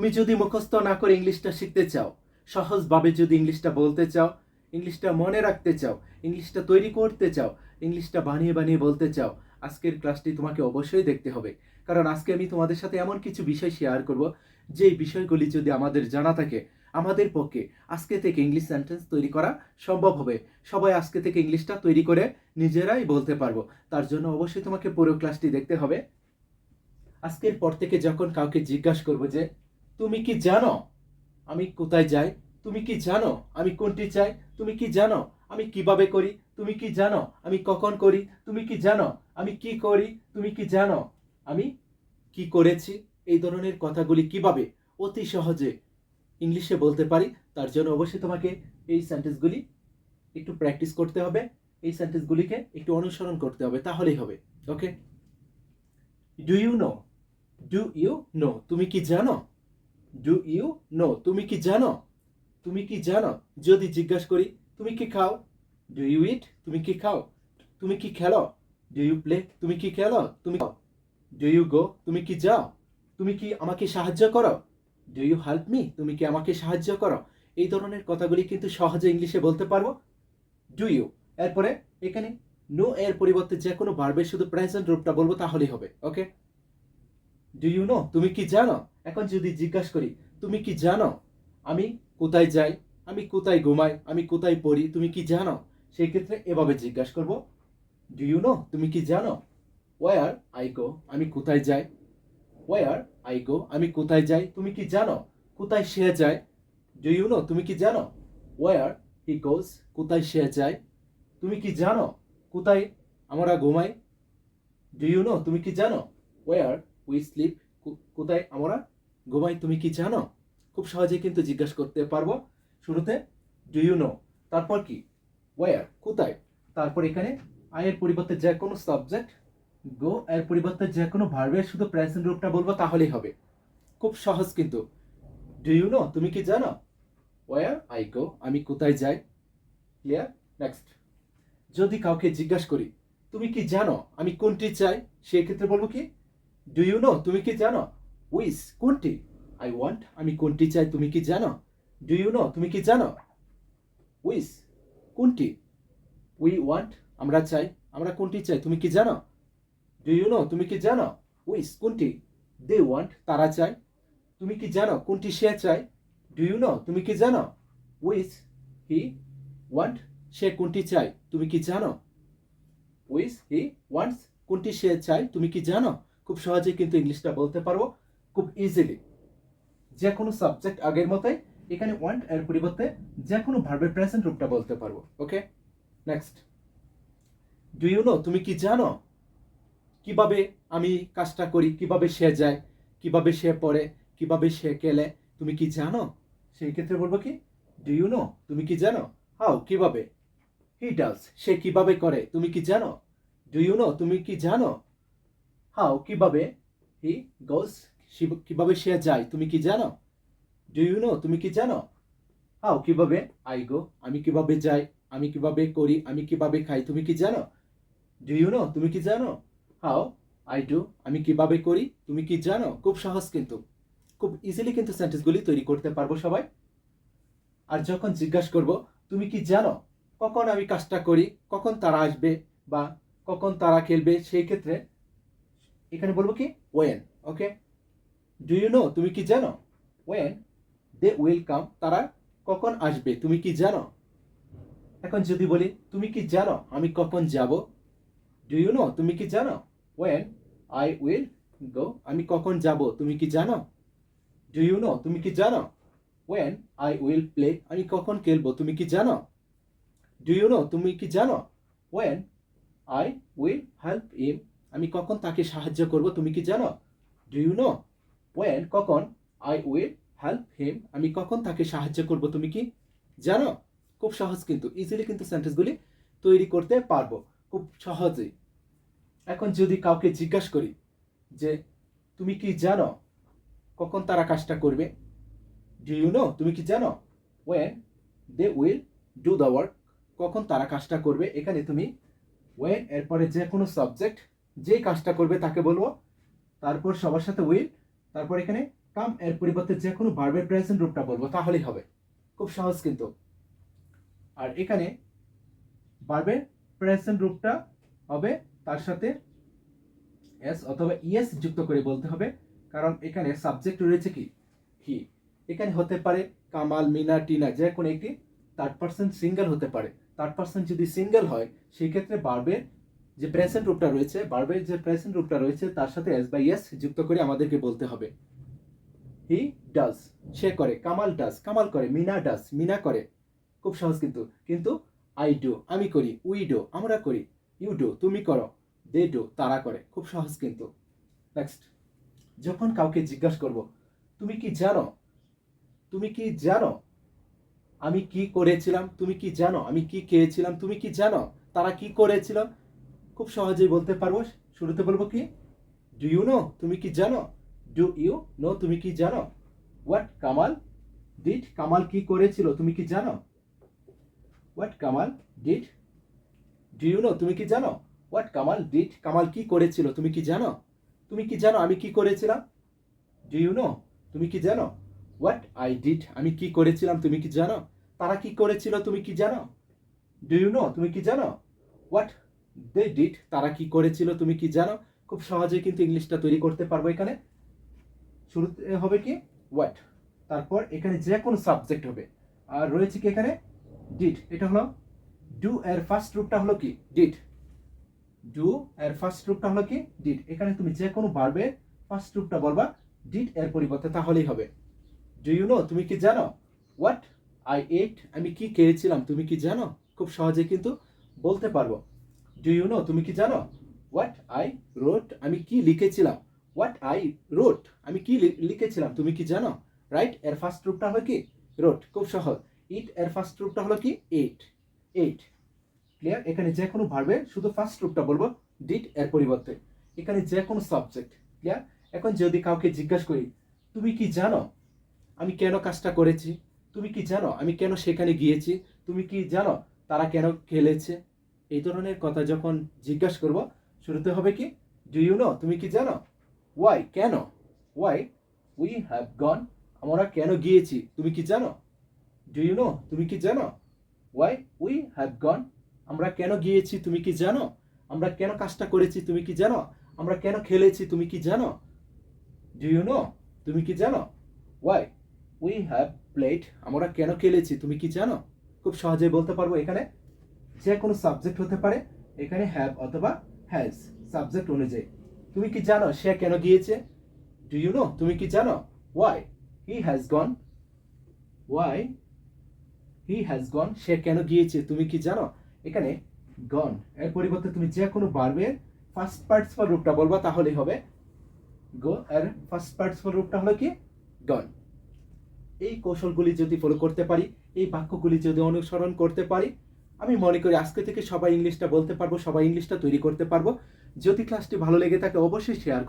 তুমি যদি মুখস্থ না করে ইংলিশটা শিখতে চাও, সহজভাবে যদি ইংলিশটা বলতে চাও, ইংলিশটা মনে রাখতে চাও, ইংলিশটা তৈরি করতে চাও, ইংলিশটা বানিয়ে বানিয়ে বলতে চাও, আজকের ক্লাসটি তোমাকে অবশ্যই দেখতে হবে। কারণ আজকে আমি তোমাদের সাথে এমন কিছু বিষয় শেয়ার করব যে বিষয়গুলি যদি আমাদের জানা থাকে, আমাদের পক্ষে আজকে থেকে ইংলিশ সেন্টেন্স তৈরি করা সম্ভব হবে। সবাই আজকে থেকে ইংলিশটা তৈরি করে নিজেরাই বলতে পারব। তার জন্য অবশ্যই তোমাকে পুরো ক্লাসটি দেখতে হবে। আজকের পর থেকে যখন কাউকে জিজ্ঞাসা করব যে তুমি কি জানো আমি কোথায় যাই? তুমি কি জানো আমি কোনটি চাই? তুমি কি জানো আমি কীভাবে করি? তুমি কি জানো আমি কখন করি? তুমি কি জানো আমি কি করি? তুমি কি জানো আমি কি করেছি? এই ধরনের কথাগুলি কীভাবে অতি সহজে ইংলিশে বলতে পারি? তার জন্য অবশ্যই তোমাকে এই সেন্টেন্সগুলি একটু প্র্যাকটিস করতে হবে। এই সেন্টেন্সগুলিকে একটু অনুসরণ করতে হবে। তাহলেই হবে। Okay do you know do you know তুমি কি জানো? ডু ইউ নো তুমি কি জানো তুমি কি জানো যদি জিজ্ঞাসা করি তুমি কি খাও ডু ইউ ইট তুমি কি খাও তুমি কি খেলো ডু ইউ প্লে তুমি কি খেলো তুমি ডু ইউ গো তুমি কি যাও তুমি কি আমাকে সাহায্য করো ডু ইউ হেল্প মি তুমি কি আমাকে সাহায্য করো এই ধরনের কথাগুলি কিন্তু সহজে ইংলিশে বলতে পারব ডু ইউ এরপরে এখানে নো এর পরিবর্তে যে কোনো ভার্বের শুধু প্রেজেন্ট রূপটা বলব তাহলেই হবে ওকে ডু ইউ নো তুমি কি জানো? এখন যদি জিজ্ঞাসা করি, তুমি কি জানো? আমি কোথায় যাই? আমি কোথায় ঘুমাই? আমি কোথায় পড়ি? তুমি কি জানো? সেই ক্ষেত্রে এভাবে জিজ্ঞাসা করব। ডু ইউ নো তুমি কি জানো? ওয়ার আই গো আমি কোথায় যাই? ওয়ার আই গো আমি কোথায় যাই? তুমি কি জানো? কোথায় সে যায়? ডু ইউ নো তুমি কি জানো? ওয়ার হি গোজ কোথায় সে যায়? তুমি কি জানো? কোথায় আমরা ঘুমাই? ডু ইউ নো তুমি কি জানো? ওয়ার উই স্লিপ কোথায় আমরা? ঘুমাই, তুমি কি জানো? খুব সহজে কিন্তু জিজ্ঞাসা করতে পারব শুরুতে ডু ইউ নো তারপর কি? ওয়ার কোথায়? তারপর এখানে আয়ের পরিবর্তে যে কোনো সাবজেক্ট গো এর পরিবর্তে যে কোনো ভার্বের শুধু প্রেজেন্ট রূপটা বলব, তাহলেই হবে। খুব সহজ কিন্তু। ডু ইউ নো তুমি কি জানো? ওয়ার আই গো আমি কোথায় যাই? ক্লিয়ার নেক্সট যদি কাউকে জিজ্ঞাসা করি, তুমি কি জানো? আমি কোনটি চাই? সেই ক্ষেত্রে বলব কি? ডু ইউ নো তুমি কি জানো? উইস কোনটি আই ওয়ান্ট আমি কোনটি চাই, তুমি কি জানো? ডু ইউ নো তুমি কি জানো? উইস কোনটি উই ওয়ান্ট আমরা চাই, আমরা কোনটি চাই, তুমি কি জানো? ডু ইউ নো তুমি কি জানো? উইস কোনটি দে ওয়ান্ট তারা চায়। তুমি কি জানো? কোনটি সে চায়। ডু ইউ নো তুমি কি জানো? উইস হি ওয়ান্ট সে কোনটি চায়। তুমি কি জানো? উইস হি ওয়ান্টস কোনটি সে চায়। তুমি কি জানো? খুব সহজেই কিন্তু ইংলিশটা বলতে পারব, খুব ইজিলি যে কোনো সাবজেক্ট আগের মতোই, এখানে ওয়ান্ট এর পরিবর্তে যে কোনো ভার্বের প্রেজেন্ট রূপটা বলতে পারব okay next do you know তুমি কি জানো কীভাবে আমি কাজটা করি, কীভাবে সে যায়, কীভাবে সে পড়ে, কীভাবে সে কেলে তুমি কি জানো? সেই ক্ষেত্রে বলব কি ডু ইউ নো তুমি কি জানো? হাও কীভাবে? হি ডাজ সে কীভাবে করে, তুমি কি জানো? ডু ইউ নো তুমি কি জানো? হাউ কীভাবে হি গোস কীভাবে সে যায়, তুমি কি জানো? ডু ইউ নো, তুমি কি জানো? হাউ কীভাবে আই গো, আমি কীভাবে যাই, আমি কীভাবে করি, আমি কীভাবে খাই, তুমি কি জানো? ডু ইউ নো, তুমি কি জানো? হাউ আই ডু, আমি কীভাবে করি, তুমি কি জানো? খুব সহজ কিন্তু। খুব ইজিলি কিন্তু সেন্টেন্সগুলি তৈরি করতে পারব সবাই। আর যখন জিজ্ঞাসা করব, তুমি কি জানো? কখন আমি কাজটা করি, কখন তারা আসবে বা কখন তারা খেলবে, সেই ক্ষেত্রে এখানে বলব কি? When okay do you know তুমি কি জানো? ওয়েন দে উইল কাম তারা কখন আসবে? তুমি কি জানো? এখন যদি বলি, তুমি কি জানো? আমি কখন যাব? ডু ইউ নো তুমি কি জানো? ওয়েন আই উইল গো আমি কখন যাব? তুমি কি জানো? ডু ইউ নো তুমি কি জানো? ওয়েন আই উইল প্লে আমি কখন খেলব? তুমি কি জানো? ডু ইউ নো তুমি কি জানো? ওয়েন আই উইল হেল্প ইম আমি কখন তাকে সাহায্য করব, তুমি কি জানো? ডু ইউ নো ওয়েন কখন? আই উইল হেল্প হিম আমি কখন তাকে সাহায্য করব, তুমি কি জানো? খুব সহজ কিন্তু ইজিলি কিন্তু সেন্টেন্সগুলি তৈরি করতে পারব, খুব সহজেই। এখন যদি কাউকে জিজ্ঞাসা করি যে, তুমি কি জানো কখন তারা কাজটা করবে? ডু ইউ নো তুমি কি জানো? When they will do the work কখন তারা কাজটা করবে? এখানে তুমি ওয়েন এরপরে যে কোনো সাবজেক্ট যে কাজটা করবে তাকে বলব, তারপর সবার সাথে উইল তারপর এখানে কাম এর পরিবর্তে যে কোনো ভার্বের প্রেজেন্ট রূপটা বলব, তাহলেই হবে। খুব সহজ কিন্তু। আর এখানে ভার্বের প্রেজেন্ট রূপটা হবে তার সাথে এস অথবা ইএস যুক্ত করে বলতে হবে, কারণ এখানে সাবজেক্ট রয়েছে কি? হি এখানে হতে পারে কামাল, মিনা, টিনা, যে কোনো একটি থার্ড পার্সন সিঙ্গেল হতে পারে। থার্ড পার্সন যদি সিঙ্গেল হয় সেই ক্ষেত্রে বার্বের যে প্রেজেন্ট রূপটা রয়েছে বার্বের যে প্রেজেন্ট রূপটা রয়েছে, তার সাথে এস বাই এস যুক্ত করে আমাদেরকে বলতে হবে। হি ডাজ সে করে, কামাল ডাজ কামাল করে, মিনা ডাজ মিনা করে। খুব সহজ কিন্তু। কিন্তু আই ডো আমি করি উই ডো আমরা করি ইউ ডো তুমি করো দে ডো তারা করে। খুব সহজ কিন্তু। নেক্সট যখন কাউকে জিজ্ঞাসা করব, তুমি কি জানো? তুমি কি জানো? আমি কি করেছিলাম? তুমি কি জানো? আমি কি খেয়েছিলাম? তুমি কি জানো? তারা কি করেছিল? খুব সহজেই বলতে পারব শুরুতে বলব কি ডু ইউ নো তুমি কি জানো ডু ইউ নো তুমি কি জানো হোয়াট কামাল ডিড কামাল কি করেছিল তুমি কি জানো what Kamal did do you know তুমি কি জানো হোয়াট কামাল ডিড কামাল কি করেছিল তুমি কি জানো তুমি কি জানো আমি কি করেছিলাম ডু ইউ নো তুমি কি জানো হোয়াট আই ডিড আমি কি করেছিলাম তুমি কি জানো তারা কি করেছিল তুমি কি জানো ডু ইউ নো তুমি কি জানো হোয়াট দে ডিড তারা কি করেছিল তুমি কি জানো? খুব সহজেই কিন্তু ইংলিশটা তৈরি করতে পারব এখানে। শুরুতে হবে কি? হোয়াট তারপর এখানে যে কোনো সাবজেক্ট হবে। আর রয়েছে কি এখানে? ডিড এটা হলো ডু এর ফার্স্ট রূপটা হলো কি? ডিড ডু এর ফার্স্ট রূপটা হলো কি? ডিড এখানে তুমি যে কোনো ভার্বের ফার্স্ট রূপটা বলবা ডিড এর পরিবর্তে তাহলেই হবে। ডু ইউ নো তুমি কি জানো? হোয়াট আই এট আমি কি খেয়েছিলাম? তুমি কি জানো? খুব সহজে কিন্তু বলতে পারব। ডু ইউ নো তুমি কি জানো? হোয়াট আই রোট আমি কি লিখেছিলাম? হোয়াট আই রোট আমি কি লিখেছিলাম? তুমি কি জানো? রাইট এর ফার্স্ট রূপটা হলো কি? রোট খুব সহজ। ইট এর ফার্স্ট রূপটা হলো কি? এইট এইট ক্লিয়ার এখানে যে কোনো ভার্বের শুধু ফার্স্ট রূপটা বলব ডিট এর পরিবর্তে। এখানে যে কোনো সাবজেক্ট ক্লিয়ার এখন যদি কাউকে জিজ্ঞাসা করি, তুমি কি জানো? আমি কেন কাজটা করেছি? তুমি কি জানো? আমি কেন সেখানে গিয়েছি? তুমি কি জানো? তারা কেন খেলেছে? এই ধরনের কথা যখন জিজ্ঞাসা করব, শুরুতে হবে কি ডু ইউ নো তুমি কি জানো? ওয়াই কেন? ওয়াই উই হ্যাভ গন আমরা কেন গিয়েছি? তুমি কি জানো? ডু ইউ নো তুমি কি জানো? ওয়াই উই হ্যাভ গন আমরা কেন গিয়েছি? তুমি কি জানো? আমরা কেন কাজটা করেছি? তুমি কি জানো? আমরা কেন খেলেছি? তুমি কি জানো? ডু ইউ নো তুমি কি জানো? ওয়াই উই হ্যাভ প্লেড আমরা কেন খেলেছি? তুমি কি জানো? খুব সহজেই বলতে পারব এখানে। যে কোনো সাবজেক্ট হতে পারে, এখানে হ্যাভ অথবা হ্যাজ সাবজেক্ট অনুযায়ী। তুমি কি জানো সে কেন গিয়েছে? ডু ইউ নো তুমি কি জানো? Why he has gone why he has gone সে কেন গিয়েছে? তুমি কি জানো? এখানে গন এর পরিবর্তে তুমি যে কোনো বার্বের ফার্স্ট পার্টসফল রূপটা বলবা, তাহলেই হবে গো আর ফার্স্ট পার্টসফল রূপটা হলো কি? গন এই কৌশলগুলি যদি ফলো করতে পারি, এই বাক্যগুলি যদি অনুসরণ করতে পারি আমি মনে করি আজকে থেকে সবাই ইংলিশটা বলতে পারব, সবাই ইংলিশটা তৈরি করতে পারব। যদি ক্লাসটি ভালো লেগে থাকে, অবশ্যই শেয়ার করে